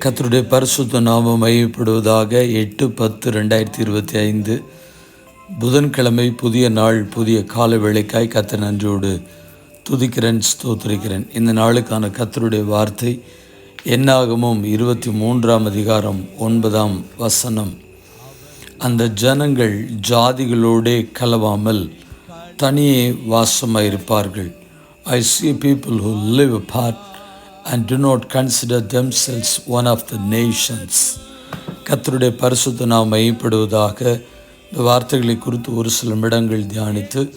கத்தருடைய பரிசுத்த நாமம் மையப்படுவதாக எட்டு பத்து ரெண்டாயிரத்தி இருபத்தி ஐந்து புதன்கிழமை புதிய நாள் புதிய கால வேலைக்காய் கத்த நன்றியோடு துதிக்கிறேன் ஸ்தோத்திரிக்கிறேன். இந்த நாளுக்கான கத்தருடைய வார்த்தை என்னாகமும் இருபத்தி மூன்றாம் அதிகாரம் ஒன்பதாம் வசனம். அந்த ஜனங்கள் ஜாதிகளோடே கலவாமல் தனியே வாசமாயிருப்பார்கள். I see people who live apart and do not consider themselves one of the nations கத்தருடைய பரிசுத்த நாம் மையப்படுவதாக இந்த வார்த்தைகளை குறித்து ஒரு சில நிமிடங்கள் தியானித்து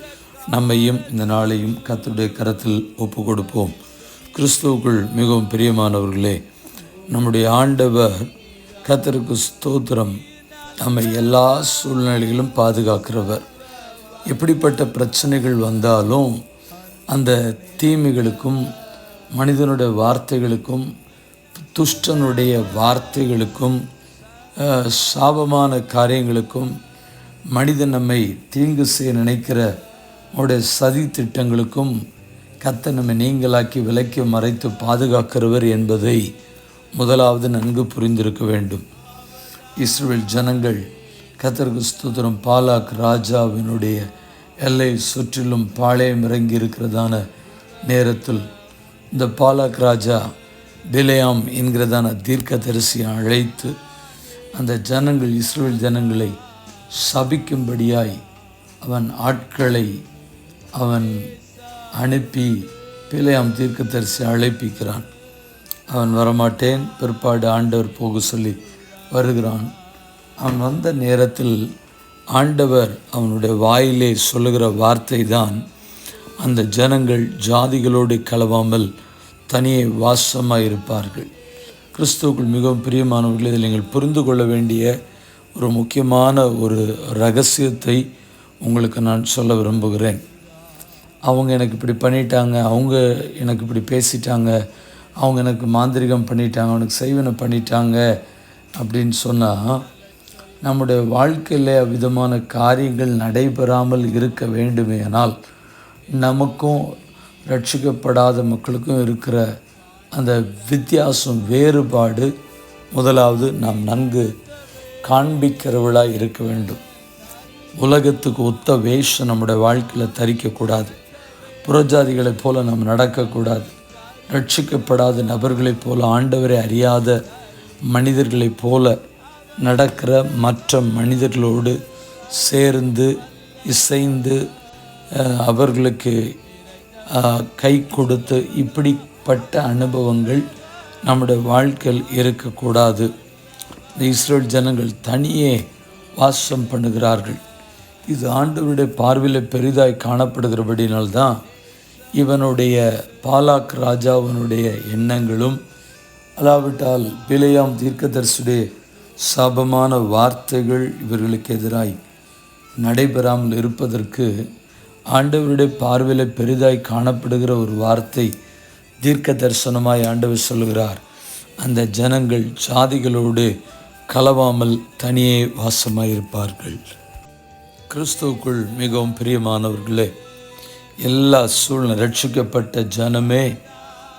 நம்மையும் இந்த நாளையும் கத்தருடைய கரத்தில் ஒப்பு கொடுப்போம் கிறிஸ்துவுக்குள் மிகவும் பிரியமானவர்களே நம்முடைய ஆண்டவர் கத்தருக்கு ஸ்தோத்திரம். நம்மை எல்லா சூழ்நிலைகளும் பாதுகாக்கிறவர். எப்படிப்பட்ட பிரச்சனைகள் வந்தாலும் அந்த தீமைகளுக்கும் மனிதனுடைய வார்த்தைகளுக்கும் துஷ்டனுடைய வார்த்தைகளுக்கும் சாபமான காரியங்களுக்கும் மனிதன் நம்மை தீங்கு செய்ய நினைக்கிற உடைய சதி திட்டங்களுக்கும் கத்த நம்மை நீங்களாக்கி விலக்கி மறைத்து பாதுகாக்கிறவர் என்பதை முதலாவது நன்கு புரிந்திருக்க வேண்டும். இஸ்ரேல் ஜனங்கள் கத்தருக்கு ஸ்தோத்திரம். பாலாக் ராஜாவினுடைய எல்லை சுற்றிலும் பாளையம் இறங்கி இருக்கிறதான நேரத்தில் இந்த பாலாக் ராஜா பிலையாம் என்கிறதான தீர்க்கதரிசியை அழைத்து அந்த ஜனங்கள் இஸ்ரேல் ஜனங்களை சபிக்கும்படியாய் அவன் ஆட்களை அவன் அனுப்பி பிலையாம் தீர்க்க தரிசியம் அழைப்பிக்கிறான். அவன் வரமாட்டேன் பிற்பாடு ஆண்டவர் போக சொல்லி வருகிறான். அவன் வந்த நேரத்தில் ஆண்டவர் அவனுடைய வாயிலே சொல்லுகிற வார்த்தை தான் அந்த ஜனங்கள் ஜாதிகளோடு கலவாமல் தனியே வாசமாக இருப்பார்கள் கிறிஸ்துவுக்குள் மிகவும் பிரியமானவர்கள் இதில் நீங்கள் புரிந்து கொள்ள வேண்டிய ஒரு முக்கியமான ஒரு ரகசியத்தை உங்களுக்கு நான் சொல்ல விரும்புகிறேன். அவங்க எனக்கு இப்படி பண்ணிட்டாங்க அவங்க எனக்கு இப்படி பேசிட்டாங்க அவங்க எனக்கு மாந்திரிகம் பண்ணிட்டாங்க அவனுக்கு செய்வனை பண்ணிட்டாங்க அப்படின்னு சொன்னால் நம்முடைய வாழ்க்கையில் விதமான காரியங்கள் நடைபெறாமல் இருக்க வேண்டுமேனால் நமக்கும் ரட்சிக்கப்படாத மக்களுக்கும் இருக்கிற அந்த வித்தியாசம் வேறுபாடு முதலாவது நாம் நன்கு காண்பிக்கிறவளாக இருக்க வேண்டும். உலகத்துக்கு ஒத்த வேஷம் நம்முடைய வாழ்க்கையில் தரிக்கக்கூடாது. புறஜாதிகளைப் போல நாம் நடக்கக்கூடாது. ரட்சிக்கப்படாத நபர்களைப் போல ஆண்டவரை அறியாத மனிதர்களைப் போல நடக்கிற மற்ற மனிதர்களோடு சேர்ந்து இசைந்து அவர்களுக்கு கை கொடுத்து இப்படிப்பட்ட அனுபவங்கள் நம்முடைய வாழ்க்கையில் இருக்கக்கூடாது. இந்த இஸ்ரேல் ஜனங்கள் தனியே வாசம் பண்ணுகிறார்கள். இது ஆண்டவருடைய பார்வையில் பெரிதாய் காணப்படுகிறபடினால்தான் இவனுடைய பாலாக் ராஜாவினுடைய எண்ணங்களும் அல்லாவிட்டால் பிழையாம் தீர்க்கதரிசுடைய சாபமான வார்த்தைகள் இவர்களுக்கு எதிராய் நடைபெறாமல் இருப்பதற்கு ஆண்டவருடைய பார்வையில் பெரிதாய் காணப்படுகிற ஒரு வார்த்தை தீர்க்க தரிசனமாய் ஆண்டவர் சொல்கிறார் அந்த ஜனங்கள் ஜாதிகளோடு கலவாமல் தனியே வாசமாயிருப்பார்கள். கிறிஸ்துவுக்குள் மிகவும் பிரியமானவர்களே எல்லா சூழ்நிலை ரட்சிக்கப்பட்ட ஜனமே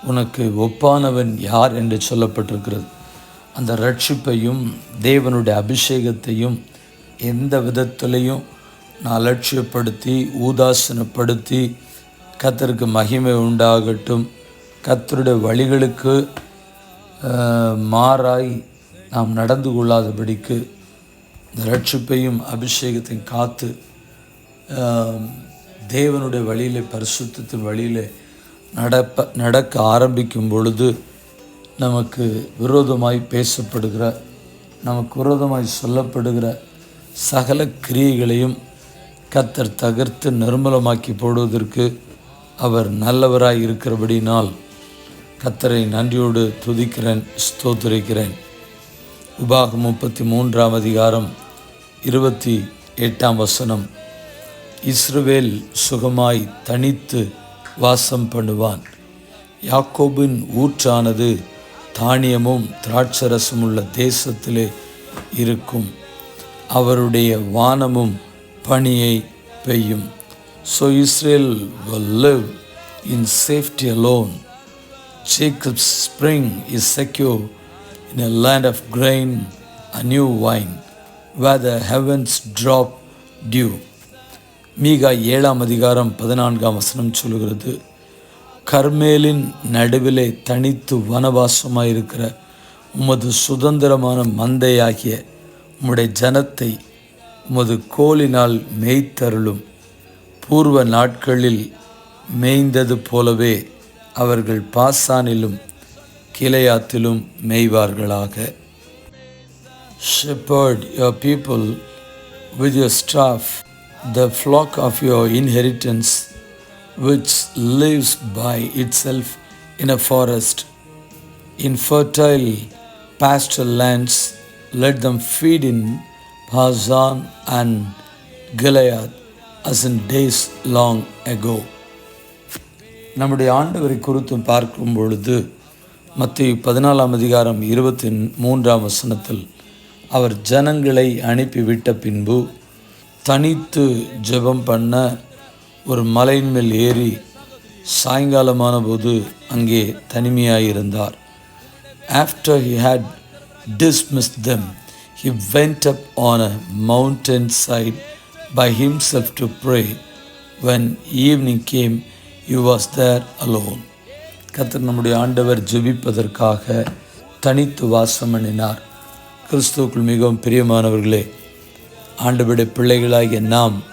உனக்கு ஒப்பானவன் யார் என்று சொல்லப்பட்டிருக்கிறது. அந்த ரட்சிப்பையும் தேவனுடைய அபிஷேகத்தையும் எந்த விதத்திலையும் நான் அலட்சியப்படுத்தி ஊதாசனப்படுத்தி கத்தருக்கு மகிமை உண்டாகட்டும். கத்தருடைய வழிகளுக்கு மாறாய் நாம் நடந்து கொள்ளாதபடிக்கு இந்த ரட்சிப்பையும் அபிஷேகத்தையும் காத்து தேவனுடைய வழியிலே பரிசுத்தத்தின் வழியிலே நடப்ப நடக்க ஆரம்பிக்கும் பொழுது நமக்கு விரோதமாய் பேசப்படுகிற நமக்கு விரோதமாய் சொல்லப்படுகிற சகல கிரியைகளையும் கத்தர் தகர்த்து நிர்மலமாக்கி போடுவதற்கு அவர் நல்லவராய் இருக்கிறபடினால் கத்தரை நன்றியோடு துதிக்கிறேன் ஸ்தோத்திரிக்கிறேன். உபாகம் முப்பத்தி மூன்றாம் அதிகாரம் இருபத்தி எட்டாம் வசனம். இஸ்ரவேல் சுகமாய் தனித்து வாசம் பண்ணுவான். யாக்கோபின் ஊற்றானது தானியமும் திராட்சரசமுள்ள தேசத்திலே இருக்கும். அவருடைய வானமும் பணியை பெய்யும் so Israel will live in safety alone Jacob's spring is secure in a land of grain a new wine where the heavens drop dew மீகா ஏழாம் அதிகாரம் பதினான்காம் வசனம் சொல்கிறது கர்மேலின் நடுவிலே தனித்து வனவாசமாக இருக்கிற உமது சுதந்திரமான மந்தையாகிய உம்முடைய ஜனத்தை உமது கோலினால் மேய்த்தருளும் பூர்வ நாட்களில் மேய்ந்தது போலவே அவர்கள் பாசானிலும் கிளையாத்திலும் மேய்வார்களாக shepherd your people with your staff the flock of your inheritance which lives by itself in a forest in fertile pasture lands let them feed in Bazan and Gilead as in days long ago. நம்முடைய ஆண்டவரை குறித்து பார்க்கும் பொழுது மத்திய பதினாலாம் அதிகாரம் இருபத்தி மூன்றாம் வசனத்தில் அவர் ஜனங்களை அனுப்பிவிட்ட பின்பு தனித்து ஜெபம் பண்ண ஒரு மலையின் மேல் ஏறி சாயங்காலமான போது அங்கே தனிமையாயிருந்தார் after he had dismissed them he went up on a mountain side by himself to pray. When evening came he was there alone. கத்தர் நம்முடைய ஆண்டவர் ஜெபிப்பதற்காக தனித்து வாசம் பண்ணினார். கிறிஸ்துவுக்குள் மிகவும் பிரியமானவர்களே ஆண்டவருடைய பிள்ளைகளாகிய நாம்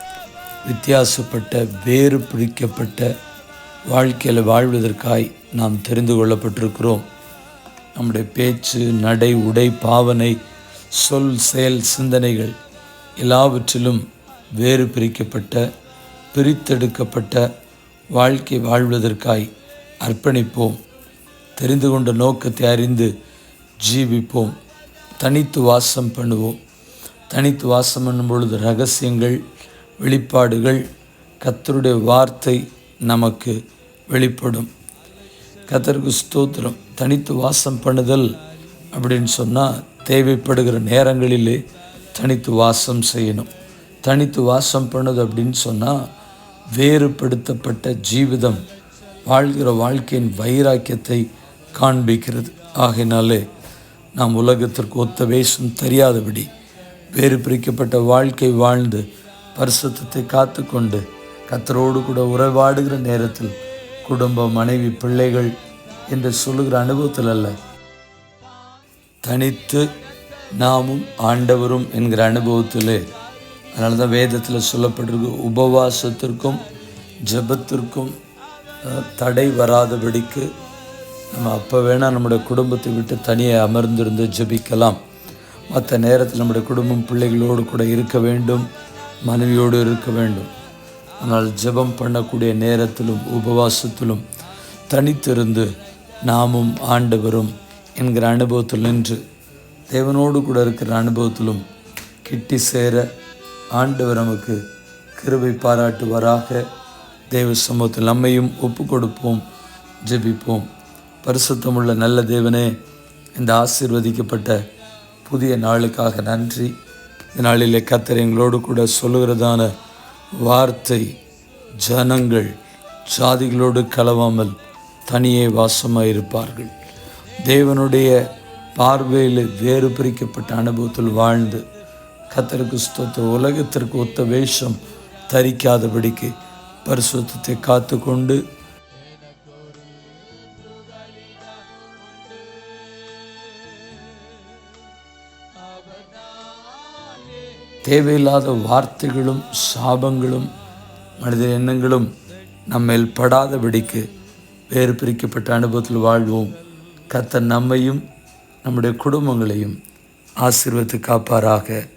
வித்தியாசப்பட்ட வேறு பிடிக்கப்பட்ட வாழ்க்கையில் வாழ்வதற்காய் நாம் தெரிந்து கொள்ளப்பட்டிருக்கிறோம். நம்முடைய பேச்சு நடை உடை பாவனை சொல் செயல் சிந்தனைகள் எல்லாவற்றிலும் வேறு பிரிக்கப்பட்ட பிரித்தெடுக்கப்பட்ட வாழ்க்கை வாழ்வதற்காய் அர்ப்பணிப்போம். தெரிந்து கொண்ட நோக்கத்தை அறிந்து ஜீவிப்போம். தனித்து வாசம் பண்ணுவோம். தனித்து வாசம் பண்ணும் பொழுது ரகசியங்கள் வெளிப்பாடுகள் கத்தருடைய வார்த்தை நமக்கு வெளிப்படும். கத்தருக்கு ஸ்தோத்திரம். தனித்து வாசம் பண்ணுதல் அப்படின்னு சொன்னால் தேவைப்படுகிற நேரங்களிலே தனித்து வாசம் செய்யணும். தனித்து வாசம் பண்ணுது அப்படின்னு சொன்னால் வேறுபடுத்தப்பட்ட ஜீவிதம் வாழ்கிற வாழ்க்கையின் வைராக்கியத்தை காண்பிக்கிறது. ஆகினாலே நாம் உலகத்திற்கு ஒத்த வேஷம் தெரியாதபடி வேறு பிரிக்கப்பட்ட வாழ்க்கை வாழ்ந்து பரிசுத்தத்தை காத்துக்கொண்டு கத்தரோடு கூட உறவாடுகிற நேரத்தில் குடும்பம் மனைவி பிள்ளைகள் என்று சொல்லுகிற அனுபவத்தில் அல்ல தனித்து நாமும் ஆண்டவரும் என்கிற அனுபவத்திலே அதனால தான் வேதத்தில் சொல்லப்பட்டிருக்கு உபவாசத்திற்கும் ஜெபத்திற்கும் தடை வராதபடிக்கு நம்ம அப்போ வேணால் நம்முடைய குடும்பத்தை விட்டு தனியே அமர்ந்திருந்து ஜெபிக்கலாம். மற்ற நேரத்தில் நம்முடைய குடும்பம் பிள்ளைகளோடு கூட இருக்க வேண்டும் மனைவியோடு இருக்க வேண்டும். ஆனால் ஜெபம் பண்ணக்கூடிய நேரத்திலும் உபவாசத்திலும் தனித்திருந்து நாமும் ஆண்டவரும் என்கிற அனுபவத்தில் நின்று தேவனோடு கூட இருக்கிற அனுபவத்திலும் கிட்டி சேர ஆண்டவர் நமக்கு கிருபை பாராட்டுவாராக. தேவ சமூகத்தில் நம்மையும் ஒப்பு கொடுப்போம் ஜெபிப்போம். பரிசுத்தமுள்ள நல்ல தேவனே இந்த ஆசீர்வதிக்கப்பட்ட புதிய நாளுக்காக நன்றி. இந்த நாளிலே கத்தர் எங்களோடு கூட சொல்லுகிறதான வார்த்தை ஜனங்கள் ஜாதிகளோடு கலவாமல் தனியே வாசமாக இருப்பார்கள் தேவனுடைய பார்வையில் வேறு பிரிக்கப்பட்ட அனுபவத்தில் வாழ்ந்து கத்தருக்கு ஸ்தோத்த உலகத்திற்கு ஒத்த வேஷம் தரிக்காதபடிக்கு பரிசுத்தத்தை காத்துக்கொண்டு தேவையில்லாத வார்த்தைகளும் சாபங்களும் மனித எண்ணங்களும் நம்மேல் படாதபடிக்கு வேறு பிரிக்கப்பட்ட அனுபவத்தில் வாழ்வோம். கத்த நம்மையும் நம்முடைய குடும்பங்களையும் ஆசீர்வதித்து காப்பாராக.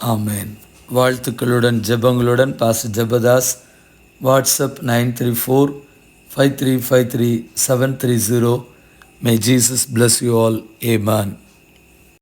ஆமேன். வாழ்த்துக்களுடன் ஜெபங்களுடன் பாச ஜபதாஸ். WhatsApp nine three four five three five three seven three zero may Jesus bless you all amen